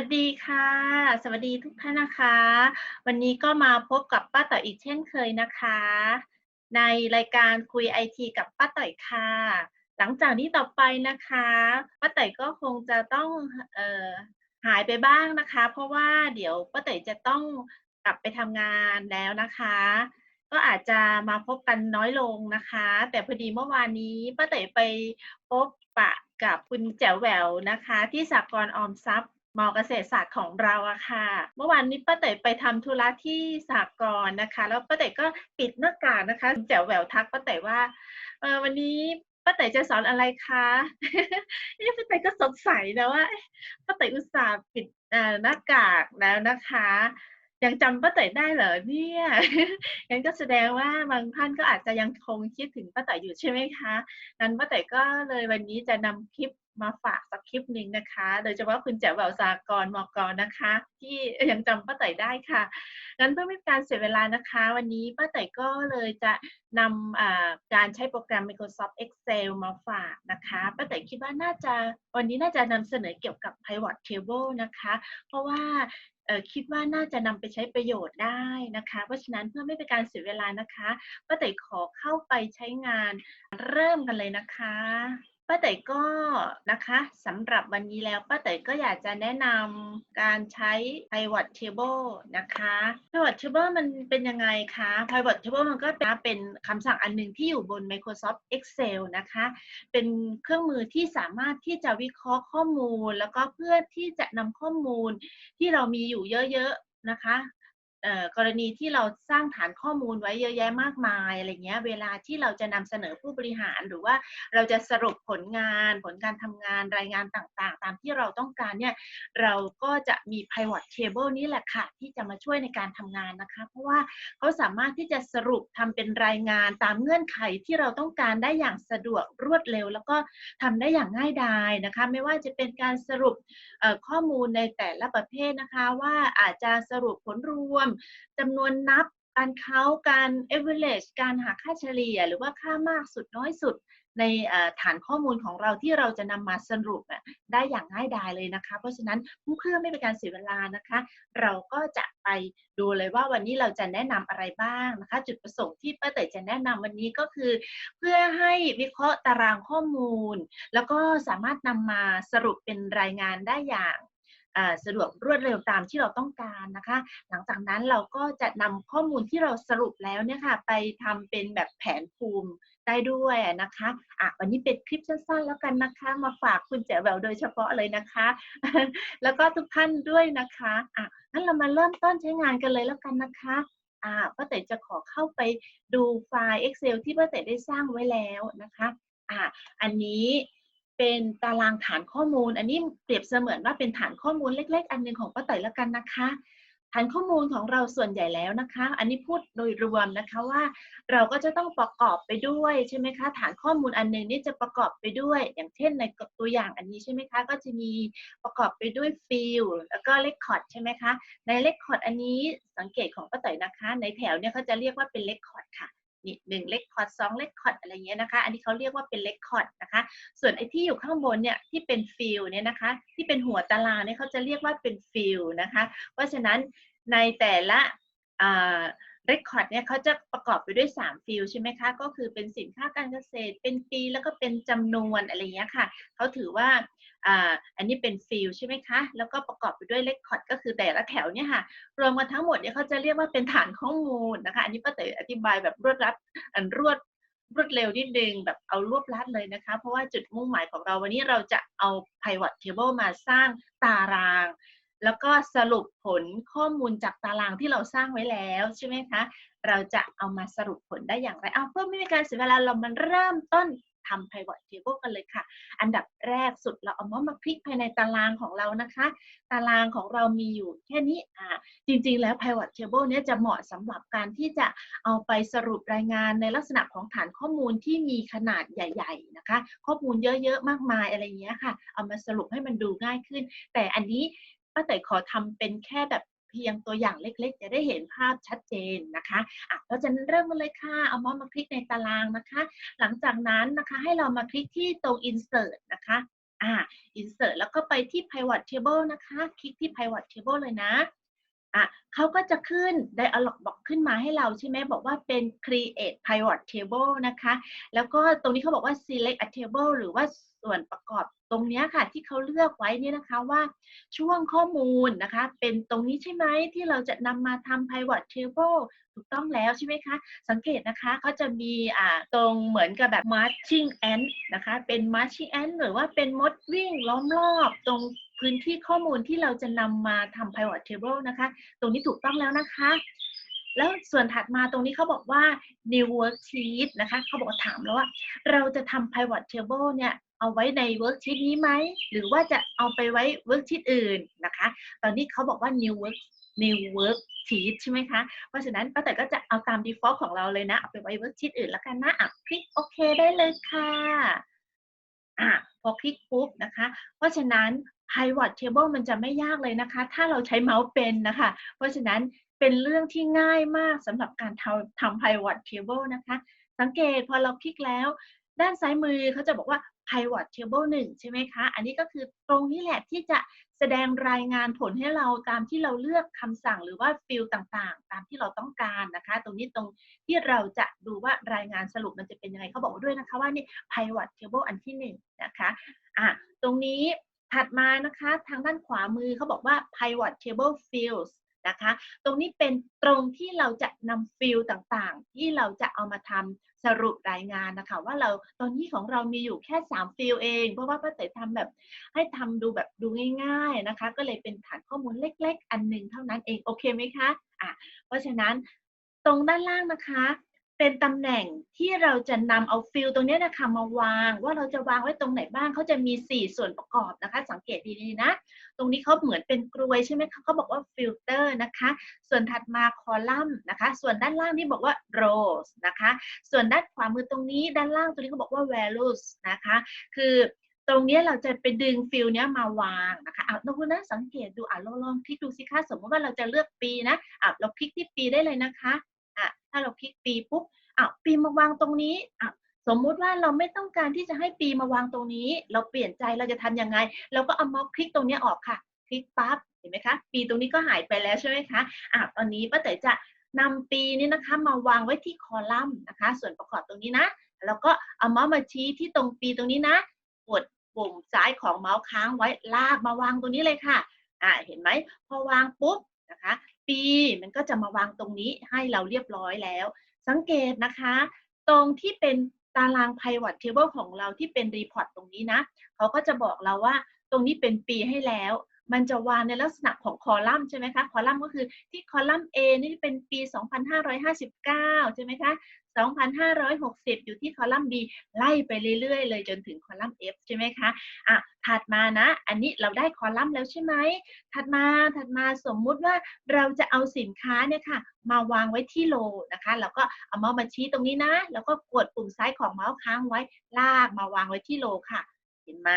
วัสดีค่ะ สวัสดีทุกท่านนะคะ วันนี้ก็มาพบกับป้าต่อยอีกเช่นเคยนะคะ ในรายการคุยไอทีกับป้าต่อยค่ะ หลังจากนี้ต่อไปนะคะป้าต่อยก็คงจะต้องเออหายไปบ้างนะคะ เพราะว่าเดี๋ยวป้าต่อยจะต้องกลับไปทำงานแล้วนะคะ ก็อาจจะมาพบกันน้อยลงนะคะ แต่พอดีเมื่อวานนี้ป้าเต๋ไปพบปะกับคุณแจ๋วแหววนะคะ ที่สากลออมทรัพย์ มอเกษตรศาสตร์ของเราอะค่ะ เมื่อวานนี้ป้าเต๋ไปทำธุระที่สากลนะคะ แล้วป้าเต๋ก็ปิดหน้ากากนะคะแจ๋วแหววทักป้าเต๋ว่าเออวันนี้ป้าเต๋จะสอนอะไรคะนี่ป้าเต๋ก็สงสัยนะว่าป้าเต๋อุตส่าห์ปิดหน้ากากแล้วนะคะยังจำป้าเต๋ได้เหรอเนี่ยงั้นก็แสดงว่าบางท่านก็อาจจะยังคงคิดถึงป้าเต๋อยู่ใช่ไหมคะงั้นป้าเต๋ก็เลยวันนี้จะนำคลิป มาฝากสักคลิปหนึ่งนะคะ โดยเฉพาะคุณแจ๋วแหววสากรมอกรนะคะ ที่ยังจำป้าเต๋ได้ค่ะ งั้นเพื่อไม่เป็นการเสียเวลานะคะ วันนี้ป้าเต๋ก็เลยจะนำการใช้โปรแกรม Microsoft Excel มาฝากนะคะป้าเต๋คิดว่าน่าจะวันนี้น่าจะนำเสนอเกี่ยวกับ Pivot Table นะคะ เพราะว่าคิดว่าน่าจะนำไปใช้ประโยชน์ได้นะคะ เพราะฉะนั้นเพื่อไม่เป็นการเสียเวลานะคะป้าเต๋ขอเข้าไปใช้งานเริ่มกันเลยนะคะ ป้าเต๋ก็นะคะสำหรับวันนี้แล้วป้าเต๋ก็อยากจะแนะนำการใช้ pivot table นะคะ pivot table มันเป็นยังไงคะ pivot table มันก็เป็นคำสั่งอันหนึ่งที่อยู่บน Microsoft Excel นะคะ เป็นเครื่องมือที่สามารถที่จะวิเคราะห์ข้อมูล แล้วก็เพื่อที่จะนำข้อมูลที่เรามีอยู่เยอะๆนะคะ กรณีที่เราสร้างฐานข้อมูลไว้เยอะแยะมากมายอะไรเงี้ย เวลาที่เราจะนำเสนอผู้บริหารหรือว่าเราจะสรุปผลงานผลการทำงานรายงานต่างๆ ตามที่เราต้องการเนี่ย เราก็จะมี pivot table นี่แหละค่ะ ที่จะมาช่วยในการทำงานนะคะ เพราะว่าเขาสามารถที่จะสรุปทำเป็นรายงานตามเงื่อนไขที่เราต้องการได้อย่างสะดวกรวดเร็ว แล้วก็ทำได้อย่างง่ายดายนะคะ ไม่ว่าจะเป็นการสรุปข้อมูลในแต่ละประเภทนะคะ ว่าอาจจะสรุปผลรวมจำนวนนับการเค้าการ average การหาค่าเฉลี่ย หรือว่าค่ามากสุดน้อยสุดในฐานข้อมูลของเราที่เราจะนำมาสรุปได้อย่างง่ายดายเลยนะคะ เพราะฉะนั้นเพื่อไม่เป็นการเสียเวลานะคะ เราก็จะไปดูเลยว่าวันนี้เราจะแนะนำอะไรบ้างนะคะ จุดประสงค์ที่ป้าเต๋จะแนะนำวันนี้ก็คือ เพื่อให้วิเคราะห์ตารางข้อมูล แล้วก็สามารถนำมาสรุปเป็นรายงานได้อย่าง สะดวกรวดเร็วตามที่เราต้องการนะคะ หลังจากนั้นเราก็จะนำข้อมูลที่เราสรุปแล้วเนี่ยค่ะไปทำเป็นแบบแผนภูมิได้ด้วยนะคะอะวันนี้เป็นคลิปสั้นๆ แล้วกันนะคะ มาฝากคุณแจ๋วแววโดยเฉพาะเลยนะคะ แล้วก็ทุกท่านด้วยนะคะอะงั้นเรามาเริ่มต้นใช้งานกันเลยแล้วกันนะคะอ่าป้าเต๋จะขอเข้าไปดูไฟล์ Excel ที่ป้าเต๋ได้สร้างไว้แล้วนะคะอ่าอันนี้ เป็นตารางฐานข้อมูล อันนี้เปรียบเสมือนว่าเป็นฐานข้อมูลเล็ก ๆ อันหนึ่งของป้าเต่อยแล้วกันนะคะ ฐานข้อมูลของเราส่วนใหญ่แล้วนะคะ อันนี้พูดโดยรวมนะคะว่า เราก็จะต้องประกอบไปด้วยใช่ไหมคะ ฐานข้อมูลอันหนึ่งนี่จะประกอบไปด้วย อย่างเช่นในตัวอย่างอันนี้ใช่ไหมคะ ก็จะมีประกอบไปด้วยฟิลแล้วก็เลคคอร์ดใช่ไหมคะ ในเลคคอร์ดอันนี้สังเกตของป้าเต่อยนะคะ ในแถวเนี่ยเขาจะเรียกว่าเป็นเลคคอร์ดค่ะ นี่หนึ่งเลคคอร์ดสองเลคคอร์ดอะไรเงี้ยนะคะ อันนี้เขาเรียกว่าเป็นเลคคอร์ดนะคะ ส่วนไอ้ที่อยู่ข้างบนเนี่ยที่เป็นฟิลเนี่ยนะคะ ที่เป็นหัวตารางเนี่ยเขาจะเรียกว่าเป็นฟิลนะคะ เพราะฉะนั้นในแต่ละ เรคคอร์ดเนี่ยเขาจะประกอบไปด้วย 3 ฟิลใช่ไหมคะ ก็คือเป็นสินค้าการเกษตร เป็นปีแล้วก็เป็นจำนวนอะไรเงี้ยค่ะ เขาถือว่าอ่าอันนี้เป็นฟิลใช่ไหมคะ แล้วก็ประกอบไปด้วยเลคคอร์ดก็คือแต่ละแถวเนี่ยค่ะ รวมกันทั้งหมดเนี่ยเขาจะเรียกว่าเป็นฐานข้อมูลนะคะ อันนี้ป้าเต๋ออธิบายแบบรวดรัดอันรวดรวดเร็วนิดนึงแบบเอารวบลัดเลยนะคะ เพราะว่าจุดมุ่งหมายของเราวันนี้เราจะเอา pivot table มาสร้างตาราง แล้วก็สรุปผลข้อมูลจากตารางที่เราสร้างไว้แล้วใช่ไหมคะ เราจะเอามาสรุปผลได้อย่างไร เอาเพื่อไม่มีการเสียเวลาเรามันเริ่มต้นทำ pivot table กันเลยค่ะ อันดับแรกสุดเราเอามามาคลิกภายในตารางของเรานะคะ ตารางของเรามีอยู่แค่นี้อ่าจริงๆแล้ว pivot table เนี้ยจะเหมาะสำหรับการที่จะเอาไปสรุปรายงานในลักษณะของฐานข้อมูลที่มีขนาดใหญ่ๆนะคะ ข้อมูลเยอะๆมากมายอะไรเงี้ยค่ะ เอามาสรุปให้มันดูง่ายขึ้น แต่อันนี้ ป้าแต่ขอทำเป็นแค่แบบเพียงตัวอย่างเล็กๆ จะได้เห็นภาพชัดเจนนะคะอะเราจะเริ่มกันเลยค่ะ เอามอสมาคลิกในตารางนะคะ หลังจากนั้นนะคะให้เรามาคลิกที่ตรง insert นะคะอ่า insert แล้วก็ไปที่ pivot table นะคะ คลิกที่ pivot table เลยนะอะเขาก็จะขึ้น dialog box ขึ้นมาให้เราใช่ไหมบอกว่าเป็น create pivot table นะคะ แล้วก็ตรงนี้เขาบอกว่า select a table หรือว่าส่วนประกอบ ตรงนี้ค่ะที่เขาเลือกไว้เนี่ยนะคะว่าช่วงข้อมูลนะคะ เป็นตรงนี้ใช่ไหมที่เราจะนำมาทำ pivot table ถูกต้องแล้วใช่ไหมคะ สังเกตนะคะเขาจะมีอ่าตรงเหมือนกับแบบ marching ant นะคะเป็น marching ant หรือว่าเป็นมดวิ่งล้อมรอบตรงพื้นที่ข้อมูลที่เราจะนำมาทำ pivot table นะคะ ตรงนี้ถูกต้องแล้วนะคะแล้วส่วนถัดมาตรงนี้เขาบอกว่า new worksheet นะคะเขาบอกถามแล้วว่า เราจะทำ pivot table เนี่ย เอาไว้ใน worksheet นี้ไหม หรือว่าจะเอาไปไว้ worksheet อื่นนะคะ ตอนนี้เขาบอกว่า new work new worksheet ใช่ไหมคะ เพราะฉะนั้นป้าแต่ก็จะเอาตาม default ของเราเลยนะ เอาไปไว้ worksheet อื่นแล้วกันนะอะคลิกโอเคได้เลยค่ะอะพอคลิกปุ๊บนะคะ เพราะฉะนั้น pivot table มันจะไม่ยากเลยนะคะ ถ้าเราใช้เมาส์เป็นนะคะ เพราะฉะนั้นเป็นเรื่องที่ง่ายมากสำหรับการทำทำ pivot table นะคะ สังเกตพอเราคลิกแล้ว ด้านซ้ายมือเขาจะบอกว่า pivot table 1 ใช่ไหมคะ อันนี้ก็คือตรงนี้แหละที่จะแสดงรายงานผลให้เราตามที่เราเลือกคำสั่งหรือว่าฟิลต่างๆ ตามที่เราต้องการนะคะ ตรงนี้ตรงที่เราจะดูว่ารายงานสรุปมันจะเป็นยังไงเขาบอกด้วยนะคะว่านี่ pivot table อันที่หนึ่งนะคะอะตรงนี้ถัดมานะคะทางด้านขวามือเขาบอกว่า pivot table fields นะคะ ตรงนี้เป็นตรงที่เราจะนำฟิลต่างๆ ที่เราจะเอามาทำสรุปรายงานนะคะ ว่าเราตอนนี้ของเรามีอยู่แค่ 3 ฟิลเอง เพราะว่าป้าเต๋ทำแบบให้ทำดูแบบดูง่าย ๆนะคะ ก็เลยเป็นฐานข้อมูลเล็ก ๆ อันหนึ่งเท่านั้นเองโอเคไหมคะอะเพราะฉะนั้นตรงด้านล่างนะคะ เป็นตำแหน่งที่เราจะนำเอาฟิลตรงนี้นะคะมาวาง ว่าเราจะวางไว้ตรงไหนบ้างเขาจะมี 4 ส่วนประกอบนะคะ สังเกตดีๆนะ ตรงนี้เขาเหมือนเป็นกรวยใช่ไหมคะเขาบอกว่าฟิลเตอร์นะคะ ส่วนถัดมาคอลัมน์นะคะ ส่วนด้านล่างนี่บอกว่า rows นะคะ ส่วนด้านขวามือตรงนี้ด้านล่างตรงนี้เขาบอกว่า values นะคะ คือตรงนี้เราจะไปดึงฟิลเนี้ยมาวางนะคะอะเราคุณนะสังเกตดูอะลองลองคลิกดูสิคะสมมติว่าเราจะเลือกปีนะอะเราคลิกที่ปีได้เลยนะคะ อะถ้าเราคลิกปีปุ๊บอะปีมาวางตรงนี้อะสมมุติว่าเราไม่ต้องการที่จะให้ปีมาวางตรงนี้ เราเปลี่ยนใจเราจะทำยังไง เราก็เอามาส์คลิกตรงนี้ออกค่ะ คลิกปั๊บเห็นไหมคะ ปีตรงนี้ก็หายไปแล้วใช่ไหมคะอะตอนนี้ป้าเต๋จะนำปีนี้นะคะ มาวางไว้ที่คอลัมน์นะคะ ส่วนประกอบตรงนี้นะ แล้วก็เอาเมาส์มาชี้ที่ตรงปีตรงนี้นะ กดปุ่มซ้ายของเมาส์ค้างไว้ลากมาวางตรงนี้เลยค่ะอ่าเห็นไหมพอวางปุ๊บนะคะ ปี มันก็จะมาวางตรงนี้ให้เราเรียบร้อยแล้ว สังเกตนะคะ ตรงที่เป็นตาราง pivot table ของเราที่เป็น report ตรงนี้นะ เขาก็จะบอกเราว่าตรงนี้เป็นปีให้แล้ว มันจะวางในลักษณะของคอลัมน์ใช่ไหมคะ คอลัมน์ก็คือที่คอลัมน์ A นี่เป็นปี 2559 ใช่ไหมคะ2,560 อยู่ที่คอลัมน์ B ไล่ไปเรื่อยๆ เลยจนถึงคอลัมน์ F ใช่ไหมคะอะถัดมานะ อันนี้เราได้คอลัมน์แล้วใช่ไหม ถัดมาถัดมาสมมุติว่าเราจะเอาสินค้าเนี่ยค่ะ มาวางไว้ที่โลนะคะแล้วก็เอาเมาส์มาชี้ตรงนี้นะ แล้วก็กดปุ่มซ้ายของเมาส์ค้างไว้ลากมาวางไว้ที่โลค่ะ เห็นไหม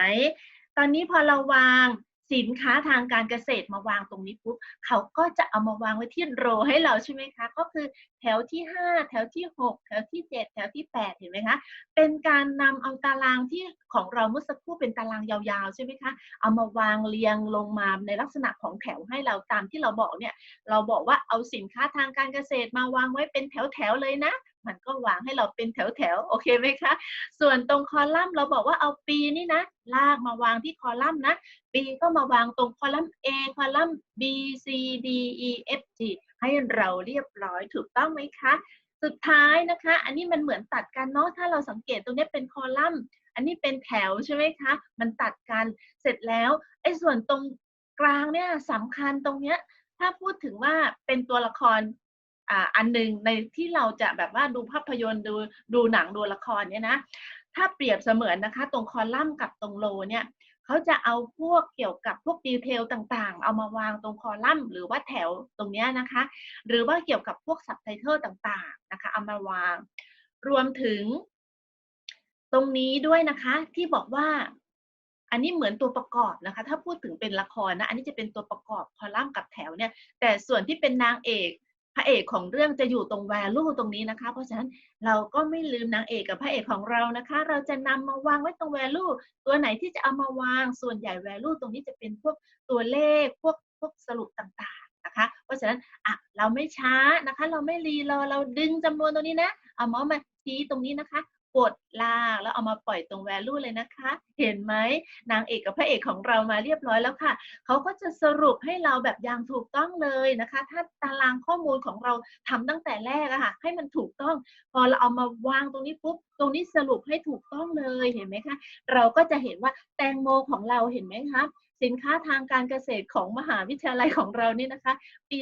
ตอนนี้พอเราวาง สินค้าทางการเกษตรมาวางตรงนี้ปุ๊บเขาก็จะเอามาวางไว้ที่โรให้เราใช่ไหมคะ ก็คือแถวที่ 5 แถวที่ 6 แถวที่ 7 แถวที่ 8 เห็นไหมคะ เป็นการนำเอาตารางที่ของเราเมื่อสักครู่เป็นตารางยาวๆใช่ไหมคะเอามาวางเรียงลงมาในลักษณะของแถวให้เราตามที่เราบอกเนี่ยเราบอกว่าเอาสินค้าทางการเกษตรมาวางไว้เป็นแถวๆเลยนะ มันก็วางให้เราเป็นแถวๆโอเคไหมคะ ส่วนตรงคอลัมน์เราบอกว่าเอาปีนี่นะ ลากมาวางที่คอลัมน์นะ ปีก็มาวางตรงคอลัมน์ A คอลัมน์ B C D E F G ให้เราเรียบร้อยถูกต้องไหมคะ สุดท้ายนะคะ อันนี้มันเหมือนตัดกันเนาะถ้าเราสังเกตตรงนี้เป็นคอลัมน์ อันนี้เป็นแถวใช่ไหมคะ มันตัดกันเสร็จแล้วไอ้ส่วนตรงกลางเนี่ยสำคัญตรงเนี้ยถ้าพูดถึงว่าเป็นตัวละคร อันหนึ่งในที่เราจะแบบว่าดูภาพยนตร์ดูดูหนังดูละครเนี่ยนะ ถ้าเปรียบเสมือนนะคะ ตรงคอลัมน์กับตรงโลเนี่ยเขาจะเอาพวกเกี่ยวกับพวกดีเทลต่างๆ เอามาวางตรงคอลัมน์หรือว่าแถวตรงเนี้ยนะคะ หรือว่าเกี่ยวกับพวกซับไตเติลต่างๆนะคะ เอามาวาง รวมถึง ตรงนี้ด้วยนะคะที่บอกว่าอันนี้เหมือนตัวประกอบนะคะ ถ้าพูดถึงเป็นละครนะ อันนี้จะเป็นตัวประกอบคอลัมน์กับแถวเนี่ย แต่ส่วนที่เป็นนางเอก พระเอกของเรื่องจะอยู่ตรง value ตรงนี้นะคะ เพราะฉะนั้นเราก็ไม่ลืมนางเอกกับพระเอกของเรานะคะ เราจะนำมาวางไว้ตรง value ตัวไหนที่จะเอามาวางส่วนใหญ่ value ตรงนี้จะเป็นพวกตัวเลขพวกพวกสรุปต่างๆนะคะ เพราะฉะนั้นอะเราไม่ช้านะคะ เราไม่รีรอเราดึงจำนวนตรงนี้นะเอาเมาส์มาชี้ตรงนี้นะคะ กดลากแล้วเอามาปล่อยตรง value เลยนะคะ เห็นไหมนางเอกกับพระเอกของเรามาเรียบร้อยแล้วค่ะ เขาก็จะสรุปให้เราแบบอย่างถูกต้องเลยนะคะ ถ้าตารางข้อมูลของเราทำตั้งแต่แรกอะค่ะ ให้มันถูกต้อง พอเราเอามาวางตรงนี้ปุ๊บ ตรงนี้สรุปให้ถูกต้องเลยเห็นไหมคะ เราก็จะเห็นว่าแตงโมของเราเห็นไหมคะสินค้าทางการเกษตรของมหาวิทยาลัยของเรานี่นะคะ ปี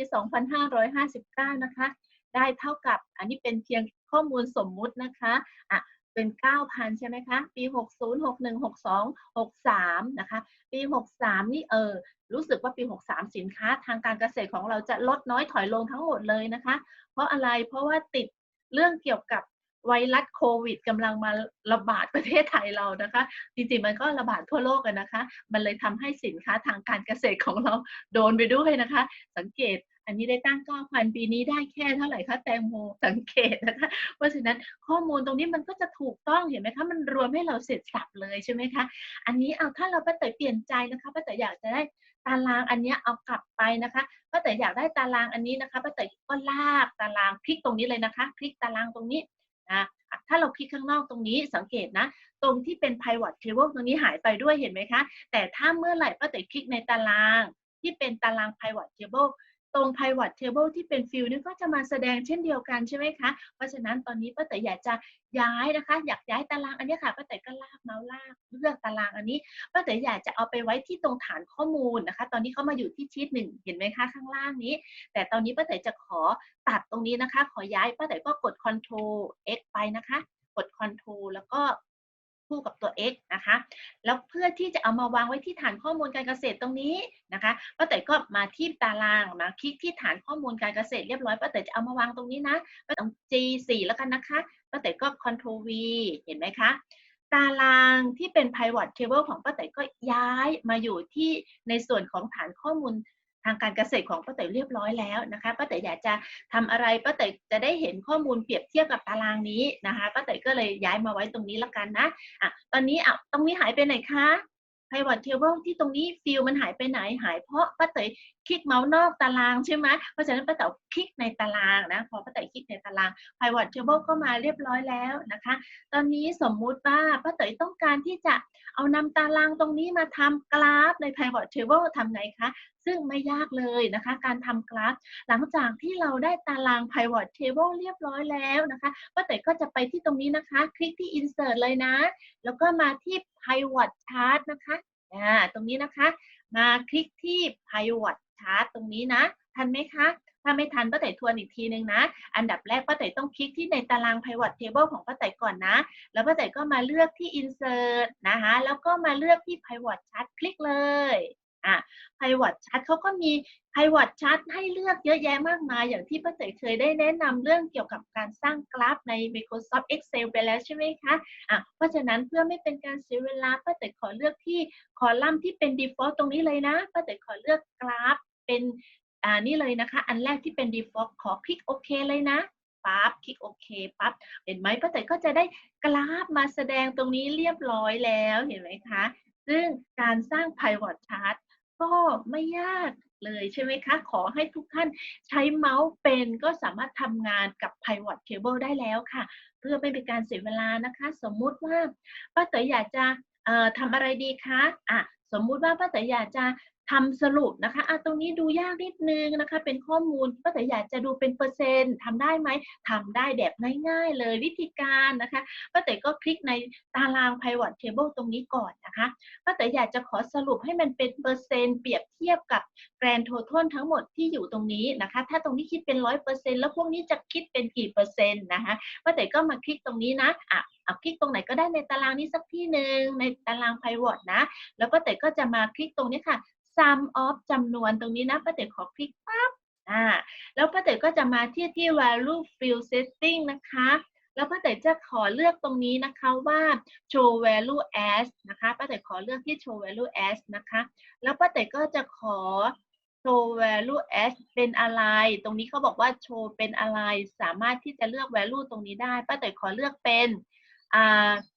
2559 นะคะ ได้เท่ากับอันนี้เป็นเพียงข้อมูลสมมุตินะคะอะ เป็น 9,000 ใช่ไหมคะ ปี 60 61 62 63 นะคะ ปี 63 นี่เออ รู้สึกว่าปี 63 สินค้าทางการเกษตรของเราจะลดน้อยถอยลงทั้งหมดเลยนะคะ เพราะอะไร เพราะว่าติดเรื่องเกี่ยวกับไวรัสโควิดกำลังมาระบาดประเทศไทยเรานะคะ จริงๆ มันก็ระบาดทั่วโลกกันนะคะ มันเลยทำให้สินค้าทางการเกษตรของเราโดนไปด้วยนะคะ สังเกต อันนี้ได้ตั้ง 9,000 ปีนี้ได้แค่เท่าไหร่คะแตงโมสังเกตนะคะ เพราะฉะนั้นข้อมูลตรงนี้มันก็จะถูกต้องเห็นไหมคะ มันรวมให้เราเสร็จสับเลยใช่ไหมคะ อันนี้เอาถ้าเราป้าเต๋อเปลี่ยนใจนะคะป้าเต๋ออยากจะได้ตารางอันนี้เอากลับไปนะคะป้าเต๋ออยากได้ตารางอันนี้นะคะป้าเต๋อก็ลากตารางคลิกตรงนี้เลยนะคะ คลิกตารางตรงนี้นะถ้าเราคลิกข้างนอกตรงนี้สังเกตนะ ตรงที่เป็น pivot table ตรงนี้หายไปด้วยเห็นไหมคะ แต่ถ้าเมื่อไหร่ป้าเต๋อคลิกในตารางที่เป็นตาราง pivot table ตรง pivot table ที่เป็น field นี่ก็จะมาแสดงเช่นเดียวกันใช่ไหมคะ เพราะฉะนั้นตอนนี้ป้าเต๋อยากจะย้ายนะคะ อยากย้ายตารางอันนี้ค่ะป้าเต๋ก็ลากเมาส์ลากเลือกตารางอันนี้ป้าเต๋อยากจะเอาไปไว้ที่ตรงฐานข้อมูลนะคะ ตอนนี้เขามาอยู่ที่ชีตหนึ่งเห็นไหมคะข้างล่างนี้ แต่ตอนนี้ป้าเต๋จะขอตัดตรงนี้นะคะ ขอย้ายป้าเต๋ก็กด Control X ไปนะคะ กด Control แล้วก็ คู่กับตัว x นะคะ แล้วเพื่อที่จะเอามาวางไว้ที่ฐานข้อมูลการเกษตรตรงนี้นะคะป้าเต๋อก็มาที่ตารางมาคลิกที่ฐานข้อมูลการเกษตรเรียบร้อยป้าเต๋จะเอามาวางตรงนี้นะป้าเต๋อ G4 แล้วกันนะคะป้าเต๋อก็ Ctrl V เห็นไหมคะตารางที่เป็น pivot table ของป้าเต๋อก็ย้ายมาอยู่ที่ในส่วนของฐานข้อมูล ทางการเกษตรของป้าเต๋อเรียบร้อยแล้วนะคะป้าเต๋ออยากจะทำอะไรป้าเต๋อจะได้เห็นข้อมูลเปรียบเทียบกับตารางนี้นะคะป้าเต๋อก็เลยย้ายมาไว้ตรงนี้ล้วกันนะอะตอนนี้อะตรงนี้หายไปไหนคะ pivot table ที่ตรงนี้ฟิลมันหายไปไหนหายเพราะป้าเต๋อคลิกเมาส์นอกตารางใช่ไหมเพราะฉะนั้นป้าเต๋อคลิกในตารางนะพอป้าเต๋อคลิกในตาราง pivot table ก็มาเรียบร้อยแล้วนะคะ ตอนนี้สมมุติว่าป้าเต๋อต้องการที่จะ เอานำตารางตรงนี้มาทำกราฟใน pivot table ทำไงคะ ซึ่งไม่ยากเลยนะคะ การทำกราฟ หลังจากที่เราได้ตาราง pivot table เรียบร้อยแล้วนะคะป้าเต๋ก็จะไปที่ตรงนี้นะคะ คลิกที่ insert เลยนะ แล้วก็มาที่ pivot chart นะคะอ่าตรงนี้นะคะ มาคลิกที่ pivot chart ตรงนี้นะ ทันไหมคะ ถ้าไม่ทันป้าเต๋อทวนอีกทีนึงนะ อันดับแรกป้าเต๋อต้องคลิกที่ในตาราง pivot table ของป้าเต๋อก่อนนะ แล้วป้าเต๋อก็มาเลือกที่ insert นะคะแล้วก็มาเลือกที่ pivot chart คลิกเลยอะ pivot chart เขาก็มี pivot chart ให้เลือกเยอะแยะมากมาย อย่างที่ป้าเต๋อเคยได้แนะนำเรื่องเกี่ยวกับการสร้างกราฟใน Microsoft Excel ไปแล้วใช่ไหมคะอะเพราะฉะนั้นเพื่อไม่เป็นการเสียเวลาป้าเต๋อขอเลือกที่คอลัมน์ที่เป็น default ตรงนี้เลยนะป้าเต๋อขอเลือกกราฟเป็น อ่านี่เลยนะคะ อันแรกที่เป็น default ขอคลิกโอเคเลยนะปั๊บคลิกโอเคปั๊บเห็นไหมป้าเต๋อก็จะได้กราฟมาแสดงตรงนี้เรียบร้อยแล้วเห็นไหมคะ ซึ่งการสร้าง pivot chart ก็ไม่ยากเลยใช่ไหมคะ ขอให้ทุกท่านใช้เมาส์เป็นก็สามารถทำงานกับ pivot table ได้แล้วค่ะ เพื่อไม่เป็นการเสียเวลานะคะ สมมุติว่าป้าเต๋ออยากจะทำอะไรดีคะอะสมมุติว่าป้าเต๋ออยากจะ ทำสรุปนะคะอะตรงนี้ดูยากนิดนึงนะคะ เป็นข้อมูลป้าเต๋อยากจะดูเป็นเปอร์เซ็นต์ทำได้ไหมทำได้แบบง่ายๆ เลยวิธีการนะคะป้าเต๋ก็คลิกในตาราง pivot table ตรงนี้ก่อนนะคะป้าเต๋อยากจะขอสรุปให้มันเป็นเปอร์เซ็นต์เปรียบเทียบกับ grand total ทั้งหมดที่อยู่ตรงนี้นะคะ ถ้าตรงนี้คิดเป็นร้อยเปอร์เซ็นต์แล้วพวกนี้จะคิดเป็นกี่เปอร์เซ็นต์นะคะป้าเต๋ก็มาคลิกตรงนี้นะอะเอาคลิกตรงไหนก็ได้ในตารางนี้สักที่หนึ่งในตาราง pivot นะ แล้วป้าเต๋ก็จะมาคลิกตรงนี้ค่ะ sum of จำนวนตรงนี้นะป้าเต๋อขอคลิกปั๊บอ่าแล้วป้าเต๋อก็จะมาที่ที่ value field setting นะคะ แล้วป้าเต๋อจะขอเลือกตรงนี้นะคะว่า show value as นะคะป้าเต๋อขอเลือกที่ show value as นะคะ แล้วป้าเต๋อก็จะขอ show value as เป็นอะไร ตรงนี้เขาบอกว่า show เป็นอะไร สามารถที่จะเลือก value ตรงนี้ได้ ป้าเต๋อขอเลือกเป็น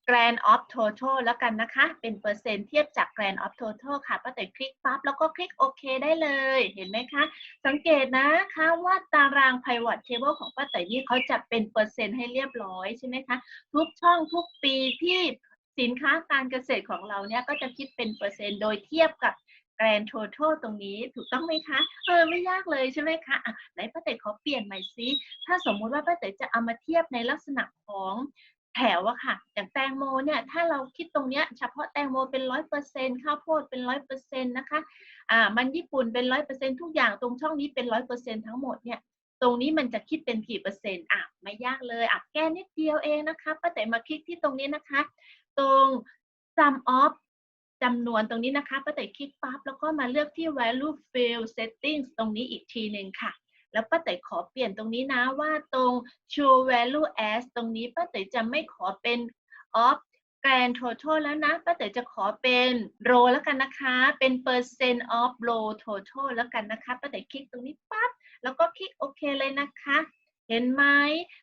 grand of total แล้วกันนะคะ เป็นเปอร์เซ็นต์เทียบจาก grand of total ค่ะป้าเต๋อคลิกปั๊บ แล้วก็คลิกโอเคได้เลย เห็นไหมคะ สังเกตนะคะว่าตาราง pivot table ของป้าเต๋อนี่เขาจะเป็นเปอร์เซ็นต์ให้เรียบร้อยใช่ไหมคะ ทุกช่องทุกปีที่สินค้าการเกษตรของเราเนี่ยก็จะคิดเป็นเปอร์เซ็นต์โดยเทียบกับ grand total ตรงนี้ถูกต้องไหมคะ เออไม่ยากเลยใช่ไหมคะอะไหนป้าเต๋อขอเปลี่ยนใหม่ซิถ้าสมมุติว่าป้าเต๋อจะเอามาเทียบในลักษณะของ แถวอะค่ะ อย่างแตงโมเนี่ย ถ้าเราคิดตรงเนี้ยเฉพาะแตงโมเป็นร้อยเปอร์เซ็นต์ข้าวโพดเป็นร้อยเปอร์เซ็นต์นะคะ อ่า มันญี่ปุ่นเป็นร้อยเปอร์เซ็นต์ทุกอย่างตรงช่องนี้เป็นร้อยเปอร์เซ็นต์ทั้งหมดเนี่ย ตรงนี้มันจะคิดเป็นกี่เปอร์เซ็นต์อะไม่ยากเลยอะแก้นิดเดียวเองนะคะป้าแต่มาคลิกที่ตรงนี้นะคะ ตรง sum of จำนวนตรงนี้นะคะป้าแต่คลิกปั๊บแล้วก็มาเลือกที่ value field settings ตรงนี้อีกทีหนึ่งค่ะ แล้วป้าแต่ขอเปลี่ยนตรงนี้นะว่าตรง show value as ตรงนี้ป้าแต่จะไม่ขอเป็น of grand total แล้วนะป้าแต่จะขอเป็น row แล้วกันนะคะ เป็น percent of row total แล้วกันนะคะป้าแต่คลิกตรงนี้ปั๊บแล้วก็คลิกโอเคเลยนะคะ เห็นไหม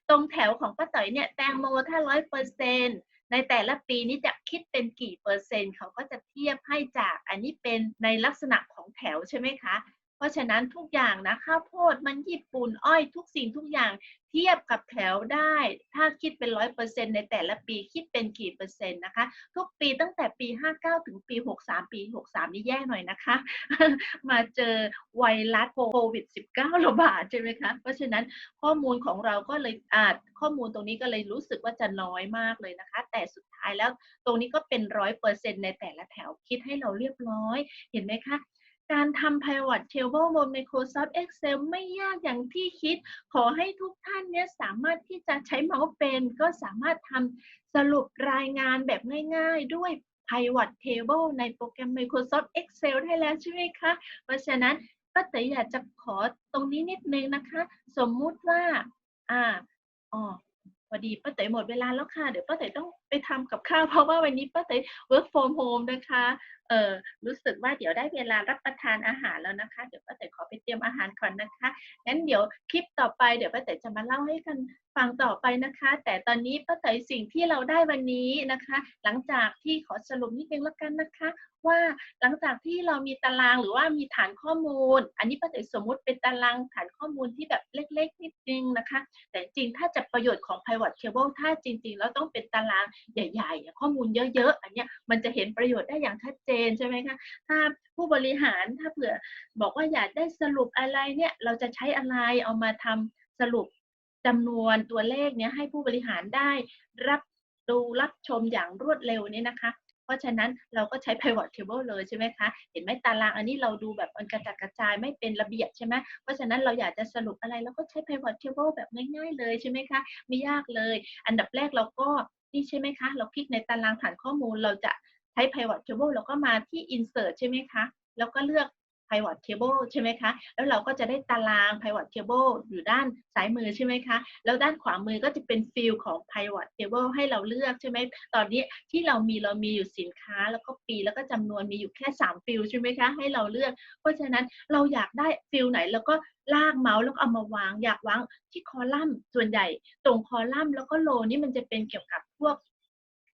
ตรงแถวของป้าเต๋อเนี่ยแตงโมถ้าร้อยเปอร์เซ็นในแต่ละปีนี้จะคิดเป็นกี่เปอร์เซ็นต์เขาก็จะเทียบให้จากอันนี้เป็นในลักษณะของแถวใช่ไหมคะ เพราะฉะนั้นทุกอย่างนะข้าวโพดมันญี่ปุ่นอ้อยทุกสิ่งทุกอย่างเทียบกับแถวได้ ถ้าคิดเป็นร้อยเปอร์เซ็นในแต่ละปีคิดเป็นกี่เปอร์เซ็นต์นะคะ ทุกปีตั้งแต่ปี 59 ถึงปี 63 ปี 63 นี่แย่หน่อยนะคะ มาเจอไวรัสโควิด -19 ระบาดใช่ไหมคะ เพราะฉะนั้นข้อมูลของเราก็เลยอาจข้อมูลตรงนี้ก็เลยรู้สึกว่าจะน้อยมากเลยนะคะ แต่สุดท้ายแล้วตรงนี้ก็เป็นร้อยเปอร์เซ็นในแต่ละแถวคิดให้เราเรียบร้อย เห็นไหมคะ การทำ pivot table บน Microsoft Excel ไม่ยากอย่างที่คิด ขอให้ทุกท่านเนี่ยสามารถที่จะใช้เมาส์เป็น ก็สามารถทำสรุปรายงานแบบง่าย ๆ ด้วย pivot table ในโปรแกรม Microsoft Excel ได้แล้วใช่ไหมคะ เพราะฉะนั้นป้าเต๋ออยากจะขอตรงนี้นิดนึงนะคะ สมมุติว่า อ่า อ๋อพอดีป้าเต๋อหมดเวลาแล้วค่ะ เดี๋ยวป้าเต๋อต้องไปทำกับข้าวเพราะว่าวันนี้ป้าเต๋อ work from home นะคะ เออรู้สึกว่าเดี๋ยวได้เวลารับประทานอาหารแล้วนะคะ เดี๋ยวป้าเต๋อขอไปเตรียมอาหารก่อนนะคะ งั้นเดี๋ยวคลิปต่อไปเดี๋ยวป้าเต๋อจะมาเล่าให้กันฟังต่อไปนะคะ แต่ตอนนี้ป้าเต๋อสิ่งที่เราได้วันนี้นะคะ หลังจากที่ขอสรุปนิดนึงแล้วกันนะคะ ว่าหลังจากที่เรามีตารางหรือว่ามีฐานข้อมูล อันนี้ป้าเต๋อสมมุติเป็นตารางฐานข้อมูลที่แบบเล็ก ๆ นิดนึงนะคะ แต่จริงถ้าจะประโยชน์ของ pivot table ถ้าจริง ๆ แล้วต้องเป็นตารางใหญ่ๆ ข้อมูลเยอะๆ อันเนี้ยมันจะเห็นประโยชน์ได้อย่างชัดเจนใช่ไหมคะ ถ้าผู้บริหารถ้าเผื่อบอกว่าอยากได้สรุปอะไรเนี่ยเราจะใช้อะไรเอามาทำสรุปจำนวนตัวเลขเนี่ยให้ผู้บริหารได้รับดูรับชมอย่างรวดเร็วเนี่ยนะคะเพราะฉะนั้นเราก็ใช้ pivot table เลยใช่ไหมคะ เห็นไหมตารางอันนี้เราดูแบบมันกระจัดกระจายไม่เป็นระเบียบใช่ไหมเพราะฉะนั้นเราอยากจะสรุปอะไรเราก็ใช้ pivot table แบบง่ายๆเลยใช่ไหมคะ ไม่ยากเลย อันดับแรกเราก็ นี่ใช่ไหมคะ เราคลิกในตารางฐานข้อมูล เราจะใช้ pivot table เราก็มาที่ insert ใช่ไหมคะ แล้วก็เลือก pivot table ใช่ไหมคะ แล้วเราก็จะได้ตาราง pivot table อยู่ด้านซ้ายมือใช่ไหมคะ แล้วด้านขวามือก็จะเป็นฟิลของ pivot table ให้เราเลือกใช่ไหม ตอนนี้ที่เรามีเรามีอยู่สินค้า แล้วก็ปีแล้วก็จำนวนมีอยู่แค่ 3 ฟิลใช่ไหมคะ ให้เราเลือก เพราะฉะนั้นเราอยากได้ฟิลไหนเราก็ลากเมาส์แล้วเอามาวาง อยากวางที่คอลัมน์ส่วนใหญ่ ตรงคอลัมน์แล้วก็โลนี่มันจะเป็นเกี่ยวกับ พวก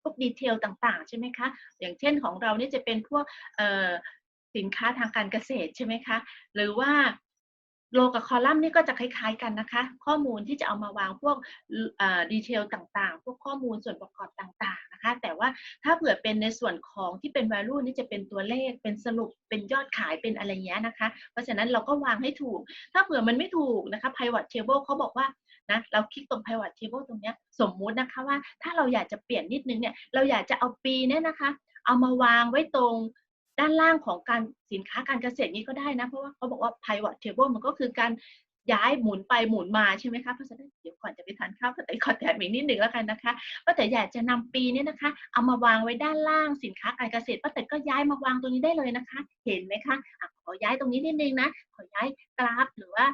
พวกดีเทลต่างๆ ใช่ไหมคะ อย่างเช่นของเรานี่จะเป็นพวกสินค้าทางการเกษตรใช่ไหมคะ หรือว่าโลกับคอลัมน์นี่ก็จะคล้ายๆกันนะคะ ข้อมูลที่จะเอามาวางพวกดีเทลต่างๆ พวกข้อมูลส่วนประกอบต่างๆนะคะ แต่ว่าถ้าเผื่อเป็นในส่วนของที่เป็น value นี่จะเป็นตัวเลข เป็นสรุป เป็นยอดขาย เป็นอะไรเงี้ยนะคะ เพราะฉะนั้นเราก็วางให้ถูก ถ้าเผื่อมันไม่ถูกนะคะ pivot table เขาบอกว่า นะเราคลิกตรง pivot table ตรงนี้สมมุตินะคะว่าถ้าเราอยากจะเปลี่ยนนิดนึงเนี่ยเราอยากจะเอาปีเนี่ยนะคะ เอามาวางไว้ตรงด้านล่างของการสินค้าการเกษตรนี้ก็ได้นะ เพราะว่าเขาบอกว่า pivot table มันก็คือการย้ายหมุนไปหมุนมาใช่ไหมคะเพราะฉะนั้นเดี๋ยวก่อนจะไปทานข้าวก็แต่ขอแถมอีกนิดหนึ่งแล้วกันนะคะป้าแต่อยากจะนำปีนี้นะคะ เอามาวางไว้ด้านล่างสินค้าการเกษตรป้าแต่ก็ย้ายมาวางตรงนี้ได้เลยนะคะ เห็นไหมคะอะขอย้ายตรงนี้นิดนึงนะ ขอย้ายกราฟหรือว่า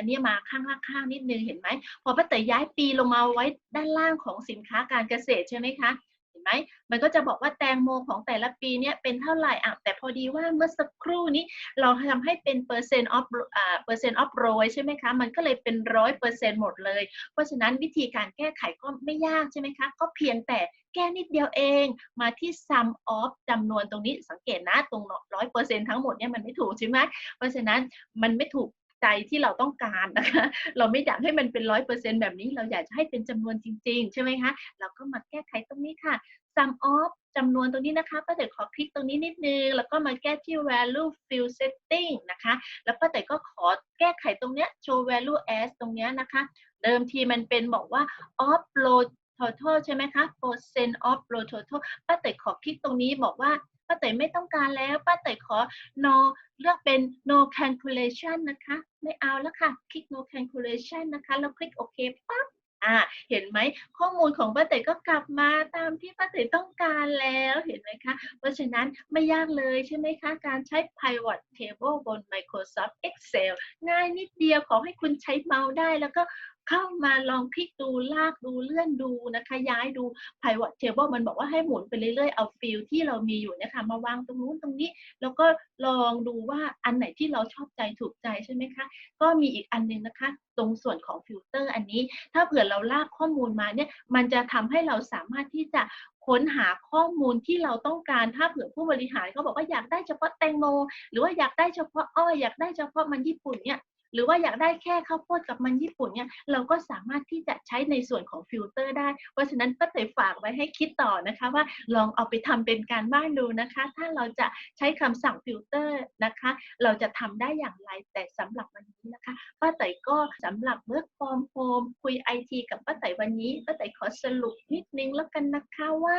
อันนี้มาข้างล่างข้างนิดนึงเห็นไหมพอป้าแต่ย้ายปีลงมาไว้ด้านล่างของสินค้าการเกษตรใช่ไหมคะเห็นไหมมันก็จะบอกว่าแตงโมของแต่ละปีเนี่ยเป็นเท่าไหร่อะแต่พอดีว่าเมื่อสักครู่นี้เราทำให้เป็นเปอร์เซ็นต์ออฟอ่าเปอร์เซ็นต์ออฟโรยใช่ไหมคะมันก็เลยเป็นร้อยเปอร์เซ็นต์หมดเลย เพราะฉะนั้นวิธีการแก้ไขก็ไม่ยากใช่ไหมคะ ก็เพียงแต่แก้นิดเดียวเองมาที่ sum of จำนวนตรงนี้สังเกตนะตรงร้อยเปอร์เซ็นต์ทั้งหมดเนี่ยมันไม่ถูกใช่ไหมเพราะฉะนั้นมันไม่ถูก ใจที่เราต้องการนะคะ เราไม่อยากให้มันเป็นร้อยเปอร์เซ็นแบบนี้ เราอยากจะให้เป็นจำนวนจริง ๆ ใช่ไหมคะ เราก็มาแก้ไขตรงนี้ค่ะ sum of จำนวนตรงนี้นะคะป้าแต่ขอคลิกตรงนี้นิดนึง แล้วก็มาแก้ที่ value field setting นะคะ แล้วป้าแต่ก็ขอแก้ไขตรงเนี้ย show value as ตรงเนี้ยนะคะ เดิมทีมันเป็นบอกว่า off load total ใช่ไหมคะ percent off load total ป้าแต่ขอคลิกตรงนี้บอกว่า ป้าแต่ไม่ต้องการแล้ว ป้าแต่ขอ no เลือกเป็น no calculation นะคะ ไม่เอาแล้วค่ะ คลิก no calculation นะคะ แล้วคลิกโอเคปั๊บอ่าเห็นไหมข้อมูลของป้าเต๋ก็กลับมาตามที่ป้าเต๋ต้องการแล้วเห็นไหมคะ เพราะฉะนั้นไม่ยากเลยใช่ไหมคะ การใช้ pivot table บน Microsoft Excel ง่ายนิดเดียวขอให้คุณใช้เมาส์ได้แล้วก็ เข้ามาลองคลิกดูลากดูเลื่อนดูนะคะ ย้ายดู pivot table มันบอกว่าให้หมุนไปเรื่อยๆ เอาฟิลที่เรามีอยู่นะคะมาวางตรงนู้นตรงนี้ แล้วก็ลองดูว่าอันไหนที่เราชอบใจถูกใจใช่ไหมคะ ก็มีอีกอันหนึงนะคะ ตรงส่วนของฟิลเตอร์อันนี้ ถ้าเผื่อเราลากข้อมูลมาเนี่ยมันจะทำให้เราสามารถที่จะค้นหาข้อมูลที่เราต้องการ ถ้าเผื่อผู้บริหารเขาบอกว่าอยากได้เฉพาะแตงโม หรือว่าอยากได้เฉพาะอ้อยอยากได้เฉพาะมันญี่ปุ่นเนี่ย หรือว่าอยากได้แค่ข้าวโพดกับมันญี่ปุ่นเนี่ยเราก็สามารถที่จะใช้ในส่วนของฟิลเตอร์ได้ เพราะฉะนั้นก็เตยฝากไว้ให้คิดต่อนะคะว่าลองเอาไปทำเป็นการบ้านดูนะคะ ถ้าเราจะใช้คำสั่งฟิลเตอร์นะคะ เราจะทำได้อย่างไรแต่สำหรับวันนี้นะคะป้าไต่ก็สำหรับ work from home คุยไอทีกับป้าไต่วันนี้ป้าไต่ขอสรุปนิดนึงแล้วกันนะคะว่า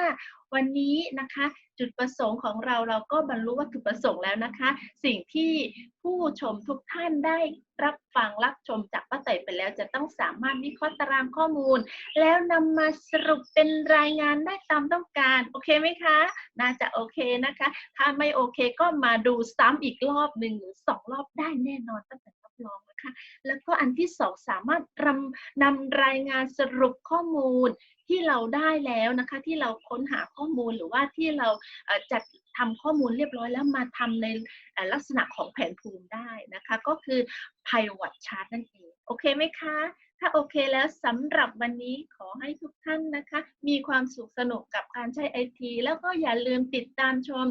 วันนี้นะคะจุดประสงค์ของเราเราก็บรรลุวัตถุประสงค์แล้วนะคะ สิ่งที่ผู้ชมทุกท่านได้รับฟังรับชมจากป้าไต่ไปแล้วจะต้องสามารถวิเคราะห์ตารางข้อมูล แล้วนำมาสรุปเป็นรายงานได้ตามต้องการ โอเคไหมคะ น่าจะโอเคนะคะ ถ้าไม่โอเคก็มาดูซ้ำอีกรอบหนึ่งหรือสองรอบได้แน่นอนป้าไต่ รองนะคะ แล้วก็อันที่สองสามารถนำรายงานสรุปข้อมูลที่เราได้แล้วนะคะ ที่เราค้นหาข้อมูลหรือว่าที่เราจัดทำข้อมูลเรียบร้อยแล้วมาทำในลักษณะของแผนภูมิได้นะคะ ก็คือ pivot chart นั่นเอง โอเคไหมคะ ถ้าโอเคแล้วสำหรับวันนี้ขอให้ทุกท่านนะคะ มีความสุขสนุกกับการใช้ไอทีแล้วก็อย่าลืมติดตามชม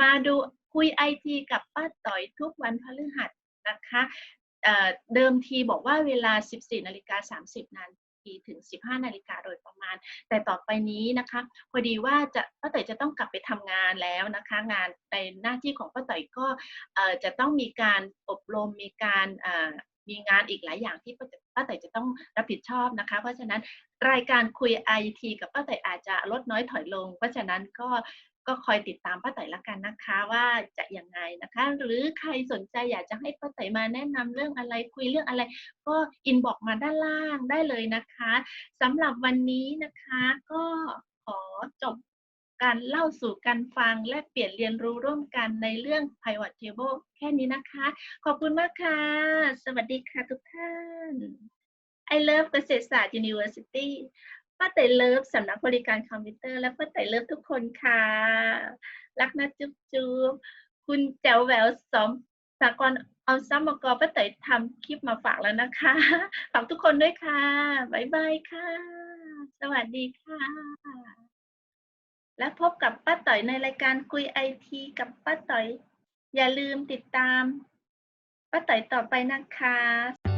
มาดูคุยไอทีกับป้าต่อยทุกวันพฤหัสนะคะ เดิมทีบอกว่าเวลา 14นาฬิกา30นาทีถึง 15นาฬิกาโดยประมาณ แต่ต่อไปนี้นะคะพอดีว่าจะป้าต่อยจะต้องกลับไปทำงานแล้วนะคะ งานในหน้าที่ของป้าต่อยก็จะต้องมีการอบรมมีการมีงานอีกหลายอย่างที่ป้าต่อยป้าต่อยจะต้องรับผิดชอบนะคะ เพราะฉะนั้นรายการคุยไอทีกับป้าต่อยอาจจะลดน้อยถอยลง เพราะฉะนั้นก็ ก็คอยติดตามป้าต่อยละกันนะคะว่าจะยังไงนะคะ หรือใครสนใจอยากจะให้ป้าต่อยมาแนะนำเรื่องอะไรคุยเรื่องอะไร ก็อินบอกมาด้านล่างได้เลยนะคะสำหรับวันนี้นะคะก็ขอจบการเล่าสู่กันฟังและเปลี่ยนเรียนรู้ร่วมกันในเรื่อง pivot table แค่นี้นะคะ ขอบคุณมากค่ะ สวัสดีค่ะทุกท่าน I love เกษตรศาสตร์ University ป้าเต๋เลิฟสำนักบริการคอมพิวเตอร์และป้าเต๋เลิฟทุกคนค่ะ รักนะจุ๊บจุ๊บคุณแจ๋วแหววสมสากลเอาซ้ำมากป้าเต๋ทำคลิปมาฝากแล้วนะคะ ฝากทุกคนด้วยค่ะบ๊ายบายค่ะ สวัสดีค่ะ และพบกับป้าต่อยในรายการคุยไอทีกับป้าต่อยอย่าลืมติดตามป้าต่อยต่อไปนะคะ